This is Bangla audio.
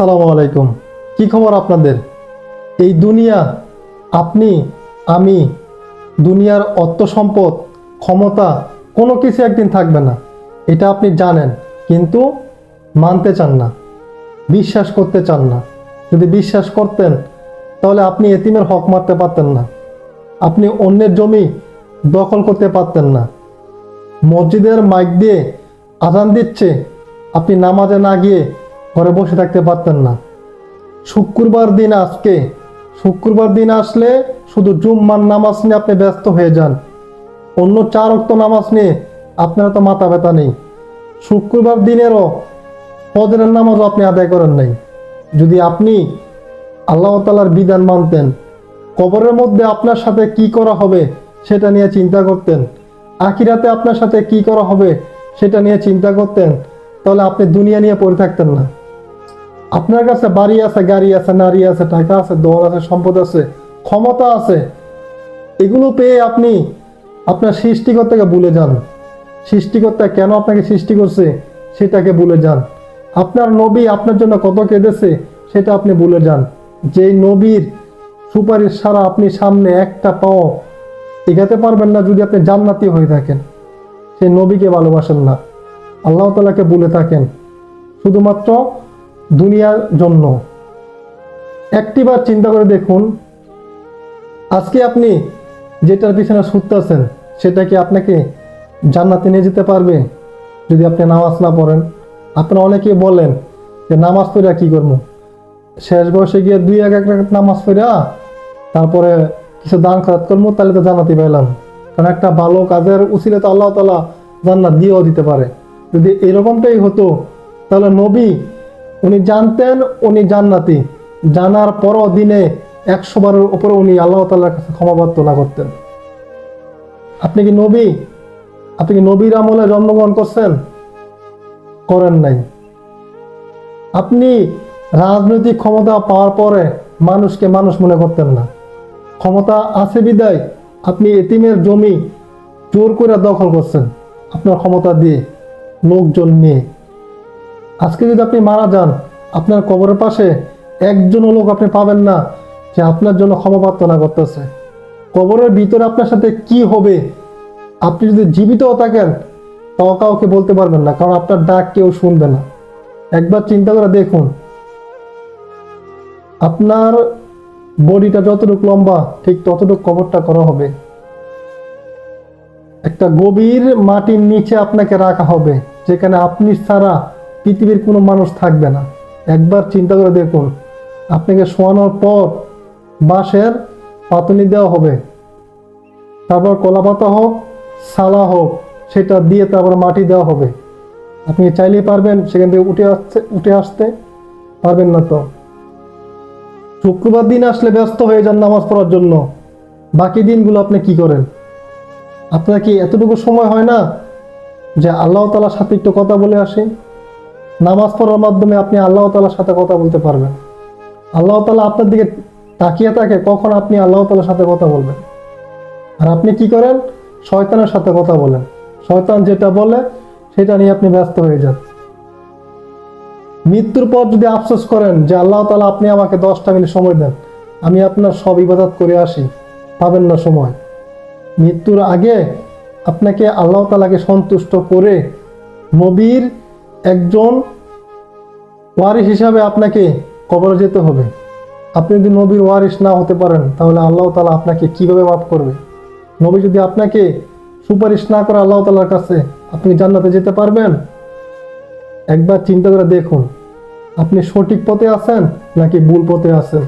আসসালামু আলাইকুম। কি খবর আপনাদের? এই দুনিয়া, আপনি, আমি, দুনিয়ার অর্থ সম্পদ, ক্ষমতা, কোনো কিছু একদিন থাকবে না। এটা আপনি জানেন, কিন্তু মানতে চান না, বিশ্বাস করতে চান না। যদি বিশ্বাস করতেন, তাহলে আপনি এতিমের হক মারতে পারতেন না। আপনি অন্যের জমি দখল করতে পারতেন না। মসজিদের মাইক দিয়ে আজান দিচ্ছে, আপনি নামাজে না গিয়ে ঘরে বসে থাকতে পারতেন না। শুক্রবার দিন আজকে। শুক্রবার দিন আসলে শুধু জুম্মার নামাজ নিয়ে আপনি ব্যস্ত হয়ে যান। অন্য চার অক্ত নামাজ নিয়ে আপনার তো মাথা ব্যথা নেই। শুক্রবার দিনেরও ফজরের নামাজও আপনি আদায় করেন নাই। যদি আপনি আল্লাহ তালার বিধান মানতেন, কবরের মধ্যে আপনার সাথে কি করা হবে সেটা নিয়ে চিন্তা করতেন, আখিরাতে আপনার সাথে কি করা হবে সেটা নিয়ে চিন্তা করতেন, তাহলে আপনি দুনিয়া নিয়ে পড়ে থাকতেন না। আপনার কাছে বাড়ি আছে, গাড়ি আছে, নারী আছে, টাকা আছে, দল আছে, সম্পদ আছে, ক্ষমতা আছে, এগুলো পেয়ে আপনি আপনার সৃষ্টিকর্তাকে ভুলে যান। সৃষ্টিকর্তা কেন আপনাকে সৃষ্টি করছে, সেটাকে ভুলে যান। আপনার নবী আপনার জন্য কত কেঁদেছে, সেটা আপনি ভুলে যান। যে নবীর সুপারিশ ছাড়া আপনি সামনে একটা পাও এগাতে পারবেন না যদি আপনি জান্নাতি হয়ে থাকেন। সেই নবীকে ভালোবাসেন না। আল্লাহ তালাকে ভুলে থাকেন। শুধুমাত্র দুনিয়ার জন্য। একটিবার চিন্তা করে দেখুন, আজকে আপনি যেটার পিছনে ছুটতেছেন সেটা কি আপনাকে জান্নাতে নিয়ে যেতে পারবে? যদি আপনি নামাজ না পড়েন। আপনারা অনেকে বলেন যে, নামাজ পড়া কি করব? শেষ বয়সে গিয়ে দুই এক এক নামাজ পড়া তারপরে কিছু দান খরচ করব, তাহলে তো জান্নাতি পাইলাম। কারণ একটা ভালো কাজের উচিলে তো আল্লাহ তালা জান্নাত দিয়েও দিতে পারে। যদি এরকমটাই হতো, তাহলে নবী উনি জানতেন, উনি জান্নাতি। জানার পরও দিনে একশো বারের উপরে উনি আল্লাহ তাল্লার কাছে ক্ষমা করতেন। আপনি কি নবী? আপনি কি নবীর আমলে জন্মগ্রহণ করছেন? করেন নাই। আপনি রাজনৈতিক ক্ষমতা পাওয়ার পরে মানুষকে মানুষ মনে করতেন না। ক্ষমতা আছে বিদায়, আপনি এতিমের জমি জোর করে দখল করছেন। আপনার ক্ষমতা দিয়ে লোকজন নিয়ে আজকে যদি আপনি মারা যান, আপনার কবরের পাশে একজন লোক আপনি পাবেন না যে আপনার জন্য ক্ষমা প্রার্থনা করতেছে। কবরের ভিতরে আপনার সাথে কি হবে? আপনি যদি জীবিতও থাকেন, তাও কাউকে বলতে পারবেন না, কারণ আপনার ডাক কেউ শুনবে না। একবার চিন্তা করে দেখুন। আপনার বডিটা যতটুকু লম্বা, ঠিক ততটুকু কবরটা করা হবে। একটা গভীর মাটির নিচে আপনাকে রাখা হবে, যেখানে আপনি ছাড়া পৃথিবীর কোনো মানুষ থাকবে না। একবার চিন্তা করে দেখুন, আপনাকে শোয়ানোর পর বাঁশের পাতনি দেওয়া হবে। তারপর কলা পাতা হোক, সালা হোক, সেটা দিয়ে তারপর মাটি দেওয়া হবে। আপনি চাইলেই পারবেন সেখান থেকে উঠে আসতে উঠে আসতে, পারবেন না তো। শুক্রবার দিন আসলে ব্যস্ত হয়ে যান নামাজ পড়ার জন্য। বাকি দিনগুলো আপনি কি করেন? আপনার কি এতটুকু সময় হয় না যে আল্লাহ তালার সাথে একটু কথা বলে আসি? নামাজ পড়ার মাধ্যমে আপনি আল্লাহ তালার সাথে কথা বলতে পারবেন। আল্লাহ তালা আপনার দিকে তাকিয়ে থাকে, কখন আপনি আল্লাহ তালার সাথে কথা বলবেন। আর আপনি কি করেন? শয়তানের সাথে কথা বলেন। শয়তান যেটা বলে, সেটা নিয়ে আপনি ব্যস্ত হয়ে যান। মৃত্যুর পর যদি আফসোস করেন যে আল্লাহ তালা আপনি আমাকে দশটা মিনিট সময় দেন, আমি আপনার সব ইবাদত করে আসি, পাবেন না সময়। মৃত্যুর আগে আপনাকে আল্লাহ তালাকে সন্তুষ্ট করে নবীর একজন ওয়ারিস হিসাবে আপনাকে কবরে যেতে হবে। আপনি যদি নবীর ওয়ারিস না হতে পারেন, তাহলে আল্লাহ তালা আপনাকে কীভাবে মাফ করবে? নবী যদি আপনাকে সুপারিশ না করে আল্লাহ তালার কাছে আপনি জান্নাতে যেতে পারবেন? একবার চিন্তা করে দেখুন, আপনি সঠিক পথে আছেন নাকি ভুল পথে আছেন?